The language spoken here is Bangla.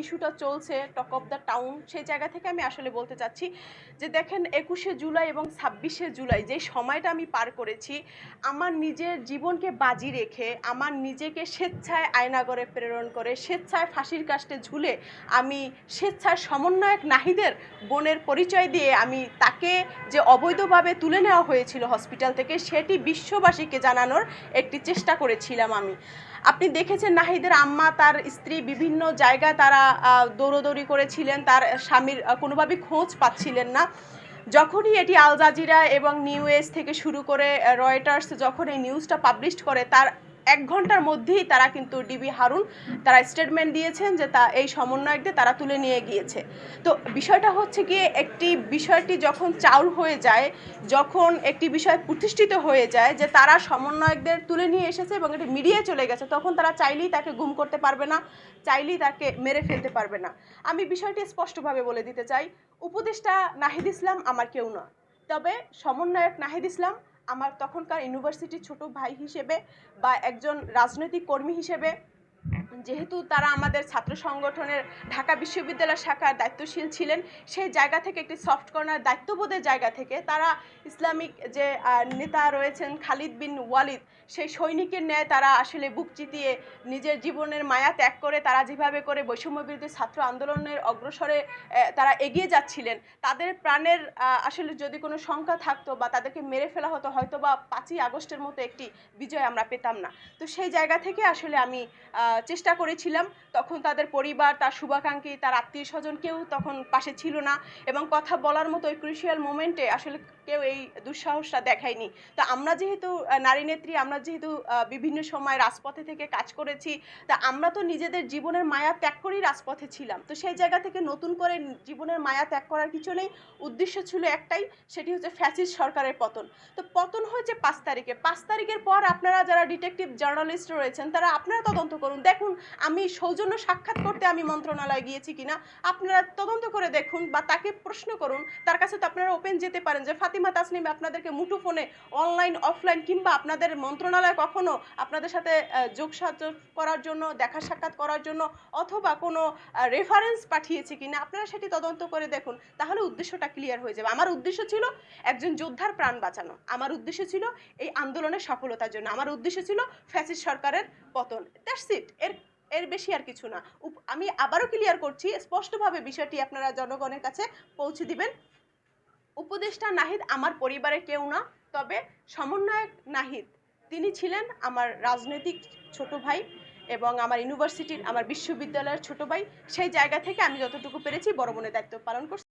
ইস্যুটা চলছে টক অফ দ্য টাউন সেই জায়গা থেকে আমি আসলে বলতে চাচ্ছি যে দেখেন একুশে জুলাই এবং ছাব্বিশে জুলাই যে সময়টা আমি পার করেছি, আমার নিজের জীবনকে বাজি রেখে, আমার নিজেকে স্বেচ্ছায় আয়নাগরে প্রেরণ করে, স্বেচ্ছায় ফাঁসির কাস্টে ঝুলে আমি স্বেচ্ছায় সমন্বয়ক নাহিদের বোনের পরিচয় দিয়ে আমি তাকে যে অবৈধভাবে তুলে নেওয়া হয়েছিল হসপিটাল থেকে, সেটি বিশ্ববাসীকে জানানোর একটি চেষ্টা করেছিলাম আমি। আপনি দেখেছেন নাহিদের আম্মা, তার স্ত্রী বিভিন্ন জায়গায় তারা দৌড়দৌড়ি করেছিলেন, তার স্বামীর কোনোভাবে খোঁজ পাচ্ছিলেন না। যখনই এটি আল জাজিরা এবং নিউএস থেকে শুরু করে রয়টার্স যখন এই নিউজটা পাবলিশ করে, তার এক ঘণ্টার মধ্যেই তারা কিন্তু ডিবি হারুন, তারা স্টেটমেন্ট দিয়েছেন যে তা, এই সমন্বয়কদের তারা তুলে নিয়ে গিয়েছে। তো বিষয়টা হচ্ছে গিয়ে একটি বিষয়টি যখন চাউল হয়ে যায়, যখন একটি বিষয় প্রতিষ্ঠিত হয়ে যায় যে তারা সমন্বয়কদের তুলে নিয়ে এসেছে এবং এটি মিডিয়ায় চলে গেছে, তখন তারা চাইলেই তাকে গুম করতে পারবে না, চাইলেই তাকে মেরে ফেলতে পারবে না। আমি বিষয়টি স্পষ্টভাবে বলে দিতে চাই, উপদেষ্টা নাহিদ ইসলাম আমার কেউ না তবে সমন্বয়ক নাহিদ ইসলাম আমার তখনকার ইউনিভার্সিটির ছোট ভাই হিসেবে বা একজন রাজনৈতিক কর্মী হিসেবে যেহেতু তারা আমাদের ছাত্র সংগঠনের ঢাকা বিশ্ববিদ্যালয় শাখার দায়িত্বশীল ছিলেন, সেই জায়গা থেকে একটি সফট কর্নার দায়িত্ববোধের জায়গা থেকে তারা ইসলামিক যে নেতা রয়েছেন খালিদ বিন ওয়ালিদ, সেই সৈনিকের ন্যায় তারা আসলে বুক চিতিয়ে নিজের জীবনের মায়া ত্যাগ করে তারা যেভাবে করে বৈষম্য বিরোধী ছাত্র আন্দোলনের অগ্রসরে তারা এগিয়ে যাচ্ছিলেন, তাদের প্রাণের আসলে যদি কোনো শঙ্কা থাকতো বা তাদেরকে মেরে ফেলা হতো হয়তো বা পাঁচই আগস্টের মতো একটি বিজয় আমরা পেতাম না। তো সেই জায়গা থেকে আসলে আমি চেষ্টা করেছিলাম। তখন তাদের পরিবার, তার শুভাকাঙ্ক্ষী, তার আত্মীয় স্বজন কেউ তখন পাশে ছিল না। এবং কথা বলার মতো ওই ক্রুশিয়াল মোমেন্টে আসলে কেউ এই দুঃসাহসটা দেখায়নি। তো আমরা যেহেতু নারী নেত্রী, আমরা যেহেতু বিভিন্ন সময় রাজপথে থেকে কাজ করেছি, তা আমরা তো নিজেদের জীবনের মায়া ত্যাগ করেই রাজপথে ছিলাম। তো সেই জায়গা থেকে নতুন করে জীবনের মায়া ত্যাগ করার কিছু নেই। উদ্দেশ্য ছিল একটাই, সেটি হচ্ছে ফ্যাসিস্ট সরকারের পতন। তো পতন হয়েছে পাঁচ তারিখে। পাঁচ তারিখের পর আপনারা যারা ডিটেকটিভ জার্নালিস্ট রয়েছেন, তারা আপনারা তদন্ত করুন। দেখুন, আমি সৌজন্য সাক্ষাৎ করতে আমি মন্ত্রণালয়ে গিয়েছি কিনা, আপনারা তদন্ত করে দেখুন বা তাকে প্রশ্ন করুন। তার কাছে তো আপনারা ওপেন যেতে পারেন যে ফাতিমা তাসনিম আপনাদেরকে মুঠো ফোনে অনলাইন অফলাইন কিংবা আপনাদের মন্ত্রণালয় কখনো আপনাদের সাথে আহ, যোগ সাহায্য করার জন্য দেখা সাক্ষাৎ করার জন্য অথবা কোনো রেফারেন্স পাঠিয়েছে কিনা আপনারা সেটি তদন্ত করে দেখুন। তাহলে উদ্দেশ্যটা ক্লিয়ার হয়ে যাবে। আমার উদ্দেশ্য ছিল একজন যোদ্ধার প্রাণ বাঁচানো। আমার উদ্দেশ্য ছিল এই আন্দোলনের সফলতার জন্য। আমার উদ্দেশ্য ছিল ফ্যাসিস্ট সরকারের পতন। দ্যাটস এর এর বেশি আর কিছু না। আমি আবারও ক্লিয়ার করছি স্পষ্টভাবে বিষয়টি আপনারা জনগণের কাছে পৌঁছে দিবেন। উপদেষ্টা নাহিদ আমার পরিবারের কেউ না, তবে সমন্বয়ক নাহিদ। তিনি ছিলেন আমার রাজনৈতিক ছোট ভাই এবং আমার ইউনিভার্সিটির, আমার বিশ্ববিদ্যালয়ের ছোট ভাই। সেই জায়গা থেকে আমি যতটুকু পেরেছি বড় বোনের দায়িত্ব পালন করছি।